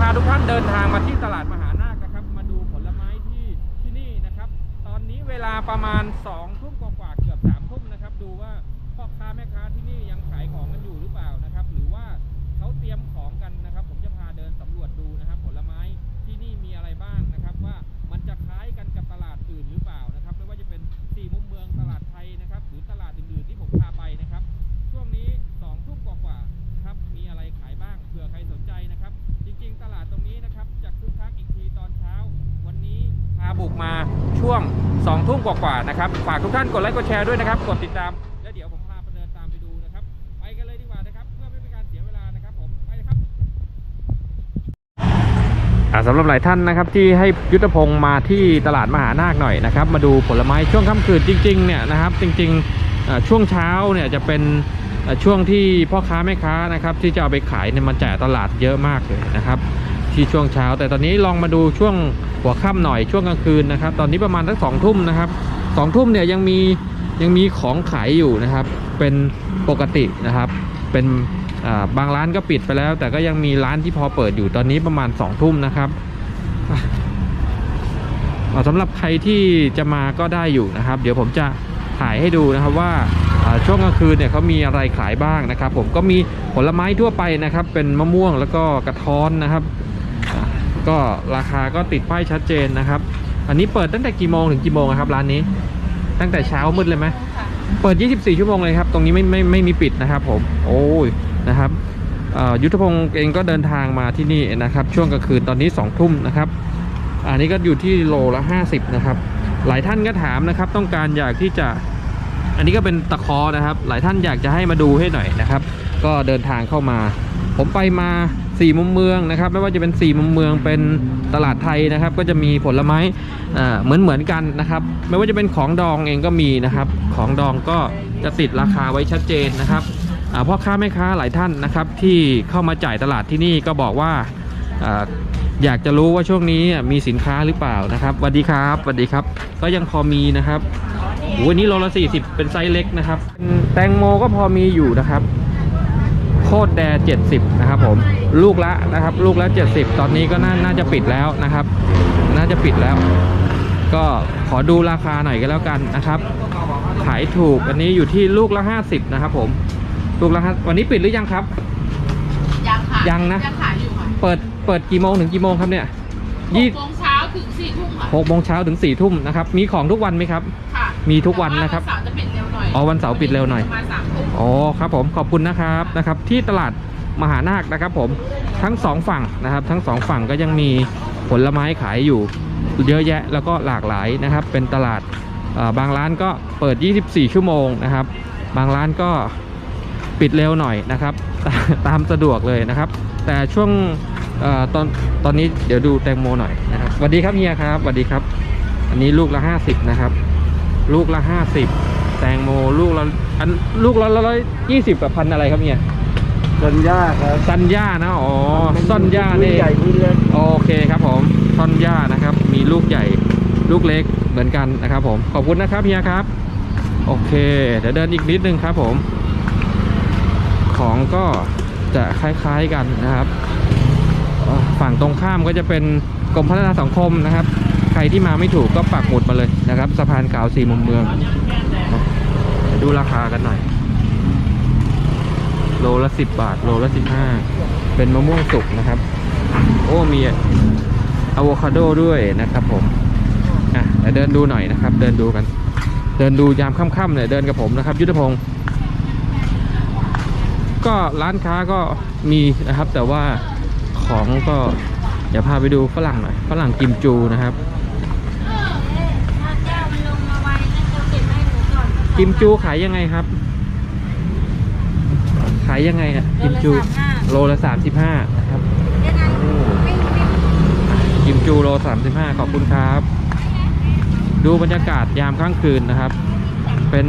พาทุกท่านเดินทางมาที่ตลาดมหานาคนะครับ มาดูผลไม้ที่ที่นี่นะครับ ตอนนี้เวลาประมาณ2ทุ่มกว่าเกือบ3ทุ่มนะครับ ดูว่าพ่อค้าแม่ค้าที่นี่ยังขายของกันอยู่หรือเปล่านะครับ หรือว่าเขาเตรียมของกันนะครับ ผมจะพาเดินสำรวจดูนะครับ ผลไม้ที่นี่มีอะไรบ้างนะครับ ว่ามันจะคล้ายกันกับตลาดอื่นหรือเปล่านะ บุกมาช่วง2ทุ่มกว่าๆนะครับ ฝากทุกท่านกดไลค์กดแชร์ด้วยนะครับ กดติดตาม แล้วเดี๋ยวผมพาไปเดินตามไปดูนะครับ ไปกันเลยดีกว่านะครับ เพื่อไม่เป็นการเสียเวลานะครับผม ไปเลยครับอ่าสำหรับหลายท่านนะครับที่ให้ยุทธพงศ์มาที่ตลาดมหานาคหน่อยนะครับ มาดูผลไม้ช่วงค่ำคืนจริงๆเนี่ยนะครับจริงๆอ่าช่วงเช้าเนี่ยจะเป็นอ่าช่วงที่พ่อค้าแม่ค้านะครับที่จะเอาไปขายเนี่ยมันแจกตลาดเยอะมากเลยนะครับ ที่ช่วงเช้าแต่ตอนนี้ลองมาดูช่วง หัวค่ำหน่อยช่วงกลางคืนนะครับ ตอนนี้ประมาณสักสองทุ่มนะครับสองทุ่มเนี่ยยังมียังมีของขายอยู่นะครับ เป็นปกตินะครับ เป็นบางร้านก็ปิดไปแล้ว แต่ก็ยังมีร้านที่พอเปิดอยู่ตอนนี้ประมาณ2องทุ่มนะครับสำหรับใครที่จะมาก็ได้อยู่นะครับ เดี๋ยวผมจะถ่ายให้ดูนะครับว่าช่วงกลางคืนเนี่ยเขามีอะไรขายบ้างนะครับ ผมก็มีผลไม้ทั่วไปนะครับ เป็นมะม่วงแล้วก็กระท้อนนะครับ ก็ราคาก็ติดป้ายชัดเจนนะครับ อันนี้เปิดตั้งแต่กี่โมงถึงกี่โมงอะครับร้านนี้ ตั้งแต่เช้ามืดเลยไหมเปิด 24 ชั่วโมงเลยครับ ตรงนี้ไม่ไม่ไม่มีปิดนะครับผม โอ้ยนะครับเอ่อยุทธพงศ์เองก็เดินทางมาที่นี่นะครับ ช่วงกลางคืนตอนนี้2ทุ่มนะครับ อันนี้ก็อยู่ที่โลละ 50 นะครับ หลายท่านก็ถามนะครับ ต้องการอยากที่จะ อันนี้ก็เป็นตะคอนะครับ หลายท่านอยากจะให้มาดูให้หน่อยนะครับ ก็เดินทางเข้ามา ผมไปมา สี่มุมเมืองนะครับ ไม่ว่าจะเป็นสี่มุมเมืองเป็นตลาดไทยนะครับ ก็จะมีผลไม้เอ่อเหมือนเหมือนกันนะครับ ไม่ว่าจะเป็นของดองเองก็มีนะครับ ของดองก็จะติดราคาไว้ชัดเจนนะครับอ่าพ่อค้าแม่ค้าหลายท่านนะครับ ที่เข้ามาจ่ายตลาดที่นี่ก็บอกว่าอ่าอยากจะรู้ว่าช่วงนี้มีสินค้าหรือเปล่านะครับสวัสดีครับสวัสดีครับ ก็ยังพอมีนะครับวันนี้โลละ40 เป็นไซส์เล็กนะครับ แตงโมก็พอมีอยู่นะครับ คตรแด70 นะครับผมลูกละนะครับ ลูกละ 70 ตอนนี้ก็น่าน่าจะปิดแล้วนะครับ น่าจะปิดแล้ว ก็ขอดูราคาหน่อยก็แล้วกันนะครับ ขายถูกอันนี้อยู่ที่ลูกละ 50 นะครับผมลูกละ5วันนี้ปิดหรือยังครับ ยังค่ะยังนะยังขายอยู่ค่ะเปิดเปิดกี่โมงถึงกี่โมงครับเนี่ยหยี่กโมงเช้าถึงสี่ทุ่มค่ะหกโมงเช้าถึงสี่ทุ่มนะครับมีของทุกวันไหมครับ ค่ะ มีทุกวันนะครับแต่ว่าวันเสาร์จะปิดเร็วหน่อยอ๋อวันเสาร์ปิดเร็วหน่อยประมาณสามทุ่ม อ๋อครับผมขอบคุณนะครับนะครับ ที่ตลาดมหานาคนะครับผมทั้งสองฝั่งนะครับ ทั้งสองฝั่งก็ยังมีผลไม้ขายอยู่เยอะแยะแล้วก็หลากหลายนะครับ เป็นตลาดบางร้านก็เปิด 24 ชั่วโมงนะครับ บางร้านก็ปิดเร็วหน่อยนะครับ ตามสะดวกเลยนะครับ แต่ช่วงเอ่อตอนตอนนี้เดี๋ยวดูแตงโมหน่อยนะครับสวัสดีครับเฮียครับสวัสดีครับ อันนี้ลูกละ 50 นะครับ ลูกละ 50 แตงโมลูกละอันลูกละร้อยยี่สิบกับพันอะไรครับเนี่ยสัญญาครับซันย่านะอ๋อซ่อนย่านี่นี่ใหญ่นี่เล็กโอเคครับผมซ่อนย่านะครับ มีลูกใหญ่ลูกเล็กเหมือนกันนะครับผมขอบคุณนะครับเฮียครับ โอเค เดี๋ยวเดินอีกนิดนึงครับผม ของก็จะคล้ายๆกันนะครับเอ่อฝั่งตรงข้ามก็จะเป็นกรมพัฒนาสังคมนะครับ ใครที่มาไม่ถูกก็ปักหมุดมาเลยนะครับ สะพานกาวสี่มุมเมืองเดูราคากันหน่อย โลละสิบบาท โลละสิบห้า เป็นมะม่วงสุกนะครับ โอ้มีอะโวคาโดด้วยนะครับผม อะเดี๋ยวเดินดูหน่อยนะครับ เดินดูกัน เดินดูยามค่ำๆเนี่ยเดินกับผมนะครับ ยุทธพงศ์ก็ร้านค้าก็มีนะครับ แต่ว่าของก็เดี๋ยวพาไปดูฝรั่งหน่อย ฝรั่งกิมจูนะครับ ถ้าแก้วมันลงมาไวนะจะเก็บให้หนู ก่อนกิมจูขายยังไงครับ ขายยังไงอะกิมจูโลละสามสิบห้านะครับเดี๋ยวนั้นไม่ไม่กิมจูโลสามสิบห้าขอบคุณครับ ดูบรรยากาศยามค่ำคืนนะครับ เป็น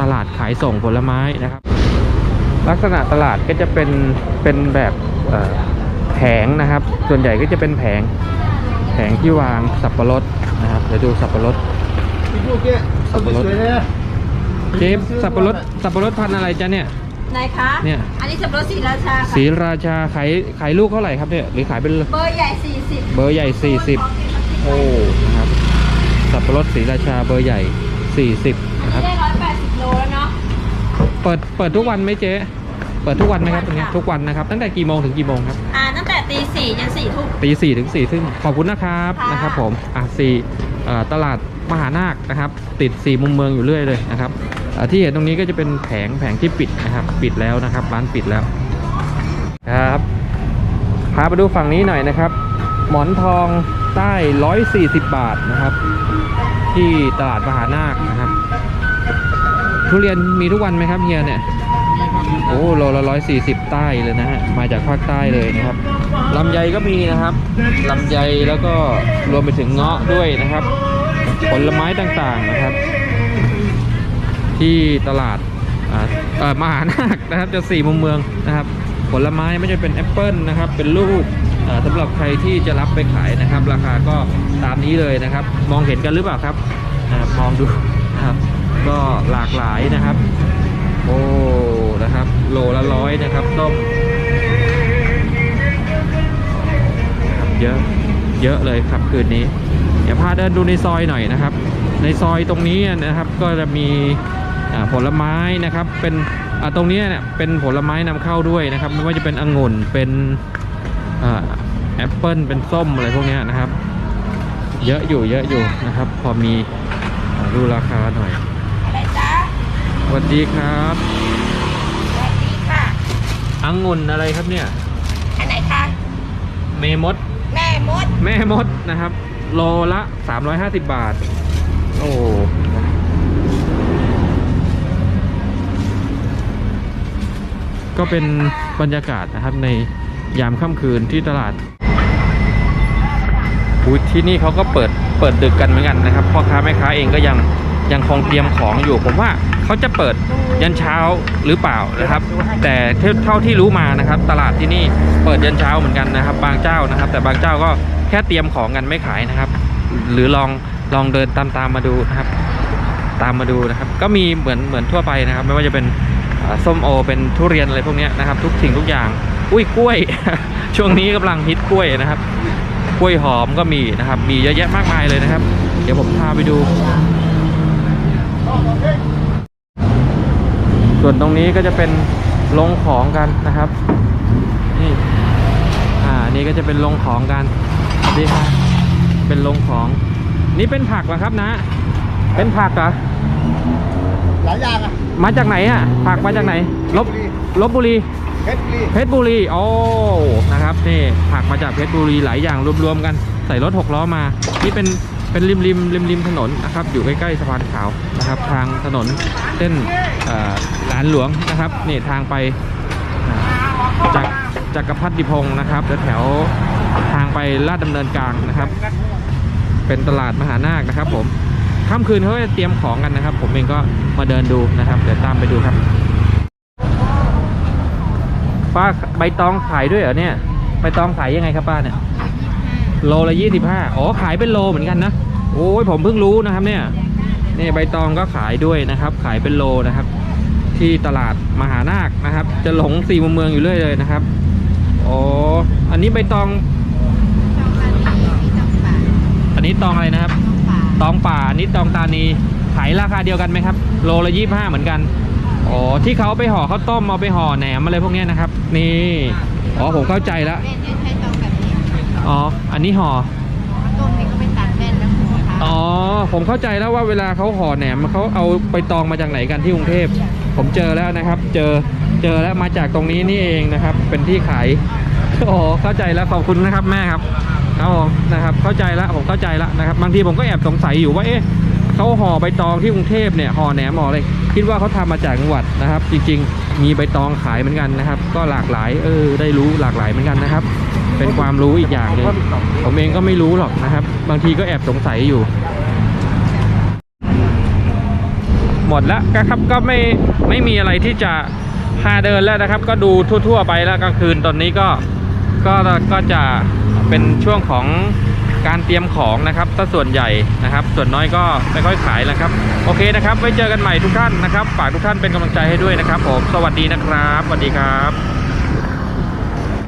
ตลาดขายส่งผลไม้นะครับ ลักษณะตลาดก็จะเป็นเป็นแบบเอ่อแผงนะครับ ส่วนใหญ่ก็จะเป็นแผงแผงที่วางสับปะรดนะครับเดี๋ยวดูสับปะรด พี่พวกเนี้ยสับปะรดสวยๆนะเจฟสับปะรดสับปะรดพันธุ์อะไรจ๊ะเนี่ย ไหนคะเนี่ย อันนี้สับปะรดสีราชาค่ะสีราชาขายขายลูกเท่าไหร่ครับเนี่ยหรือขายเป็นเบอร์ใหญ่40เบอร์ใหญ่40โอ้นะครับสับปะรดสีราชาเบอร์ใหญ่40อันนะครับนี้ได้180โลแล้วเนาะเปิดเปิดทุกวันไหมเจ๊เปิดทุกวันไหมครับตรงนี้ทุกวันนะครับ ตั้งแต่กี่โมงถึงกี่โมงครับอ่าตั้งแต่ตี สี่ยันสี่ทุ่ม ตีสี่ถึงสี่ซึ่งขอบคุณนะครับค่ะ นะครับผมอะสี่เอ่อตลาดมหานาคนะครับติดสี่มุมเมืองอยู่เรื่อยเลยนะครับอะที่เห็นตรงนี้ก็จะเป็นแผงแผงที่ปิดนะครับปิดแล้วนะครับร้านปิดแล้วครับพาไปดูฝั่งนี้หน่อยนะครับ หมอนทองใต้ 140 บาทนะครับ ที่ตลาดมหานาคนะครับทุเรียนมีทุกวันไหมครับเฮียเนี่ย โอ้โลละร้อยสี่สิบใต้เลยนะฮะ มาจากภาคใต้เลยนะครับ ลำไยก็มีนะครับลำไยแล้วก็รวมไปถึงเงาะด้วยนะครับ ผลไม้ต่างๆนะครับ ที่ตลาดอาเอ่อมหานาคนะครับจะสี่มุมเมืองนะครับ ผลไม้ไม่ใช่เป็นแอปเปิลนะครับ เป็นลูกอ่าสำหรับใครที่จะรับไปขายนะครับ ราคาก็ตามนี้เลยนะครับ มองเห็นกันหรือเปล่าครับอมองดูนะครับ ก็หลากหลายนะครับ โอ้นะครับ โลละร้อยนะครับส้ม เยอะเยอะเลยครับคืนนี้ เดี๋ยวพาเดินดูในซอยหน่อยนะครับ ในซอยตรงนี้นะครับก็จะมีอ่าผลไม้นะครับ เป็นอ่าตรงนี้เนี่ยเป็นผลไม้นำเข้าด้วยนะครับ ไม่ว่าจะเป็นองุ่นเป็นอ่าแอปเปิลเป็นส้มอะไรพวกเนี้ยนะครับ เยอะอยู่เยอะอยู่นะครับ พอมีอ่าดูราคาหน่อยอะไรจ๊ะสวัสดีครับสวัสดีค่ะองุ่นอะไรครับเนี่ยอันไหนคะเมมดแมดแม่มดนะครับโลละ 350 บาท โอ้ก็เป็นบรรยากาศนะครับในยามค่ำคืนที่ตลาดที่นี่เขาก็เปิดเปิดดึกกันเหมือนกันนะครับพ่อค้าแม่ค้าเองก็ยัง ยังคงเตรียมของอยู่ ผมว่าเขาจะเปิดยันเช้าหรือเปล่านะครับ แต่เท่าที่รู้มานะครับ ตลาดที่นี่เปิดยันเช้าเหมือนกันนะครับ บางเจ้านะครับ แต่บางเจ้าก็แค่เตรียมของกันไม่ขายนะครับ หรือลองลองเดินตามตามมาดูนะครับ ตามมาดูนะครับ ก็มีเหมือนเหมือนทั่วไปนะครับ ไม่ว่าจะเป็นส้มโอเป็นทุเรียนอะไรพวกนี้นะครับ ทุกสิ่งทุกอย่างอุ้ยกล้วย ช่วงนี้กำลังฮิตกล้วยนะครับกล้วยหอมก็มีนะครับ มีเยอะแยะมากมายเลยนะครับ เดี๋ยวผมพาไปดู ส่วนตรงนี้ก็จะเป็นลงของกันนะครับ นี่ อ่า นี่ก็จะเป็นลงของกันสวัสดีครับเป็นลงของ นี่เป็นผักเหรอครับนะ เป็นผักเหรอ หลายอย่างอะ มาจากไหนอะ ผักมาจากไหน ลบ ลบบุรี เพชรบุรี เพชรบุรี โอ้ นะครับ นี่ ผักมาจากเพชรบุรีหลายอย่างรวมๆกัน ใส่รถหกล้อมา นี่เป็น เป็นริมริมริมริมถนนนะครับ อยู่ใกล้ๆสะพานขาวนะครับ ทางถนนเส้นหลานหลวงนะครับนี่ทางไปจากจากกรพัฒดิพงศ์นะครับแถวทางไปลาดดำเนินกลางนะครับ เป็นตลาดมหานาคนะครับผมค่ำคืนเขาจะเตรียมของกันนะครับ ผมเองก็มาเดินดูนะครับเดี๋ยวตามไปดูครับป้าใบตองขายด้วยเหรอเนี่ยใบตองขายยังไงครับป้าเนี่ย โลละยี่สิบห้าอ๋อขายเป็นโลเหมือนกันนะโอ้ยผมเพิ่งรู้นะครับเนี่ยนี่ใบตองก็ขายด้วยนะครับ ขายเป็นโลนะครับ ที่ตลาดมหานาคนะครับ จะหลงสี่มุมเมืองอยู่เรื่อยเลยนะครับอ๋ออันนี้ใบตอง อันนี้ตองอะไรนะครับ ตองป่าอันนี้ตองตานีขายราคาเดียวกันไหมครับ โลละยี่ห้าเหมือนกันอ๋อที่เขาไปห่อข้าวต้มเอาไปห่อแหนมอะไรพวกนี้นะครับ นี่อ๋อผมเข้าใจแล้ว องแบบนี้อ๋อ อันนี้ห่อต้มนี่ก็ไปตัดแม่นแล้วคุณคะอ๋อ ผมเข้าใจแล้วว่าเวลาเขาห่อแหนมเขาเอาไปตองมาจากไหนกันที่กรุงเทพ ผมเจอแล้วนะครับ เจอ เจอแล้วมาจากตรงนี้นี่เองนะครับ เป็นที่ขาย โอ้เข้าใจแล้วขอบคุณนะครับแม่ครับ ครับผมนะครับ เข้าใจแล้วผมเข้าใจแล้วนะครับ บางทีผมก็แอบสงสัยอยู่ว่า เอ๊ะเขาห่อใบตองที่กรุงเทพเนี่ย ห่อแหนมห่ออะไรคิดว่าเขาทำมาจากจังหวัดนะครับ จริง ๆ มีใบตองขายเหมือนกันนะครับ ก็หลากหลาย เออ ได้รู้หลากหลายเหมือนกันนะครับ เป็นความรู้อีกอย่างหนึ่งผมเองก็ไม่รู้หรอกนะครับ บางทีก็แอบสงสัยอยู่ หมดแล้วครับก็ไม่ไม่มีอะไรที่จะพาเดินแล้วนะครับ ก็ดูทั่ว ๆ ไปแล้วกลางคืนตอนนี้ก็ก็ก็จะเป็นช่วงของการเตรียมของนะครับถ้าส่วนใหญ่นะครับ ส่วนน้อยก็ไม่ค่อยขายนะครับ โอเคนะครับ ไว้เจอกันใหม่ทุกท่านนะครับ ฝากทุกท่านเป็นกำลังใจให้ด้วยนะครับ ผม สวัสดีนะครับ สวัสดีครับ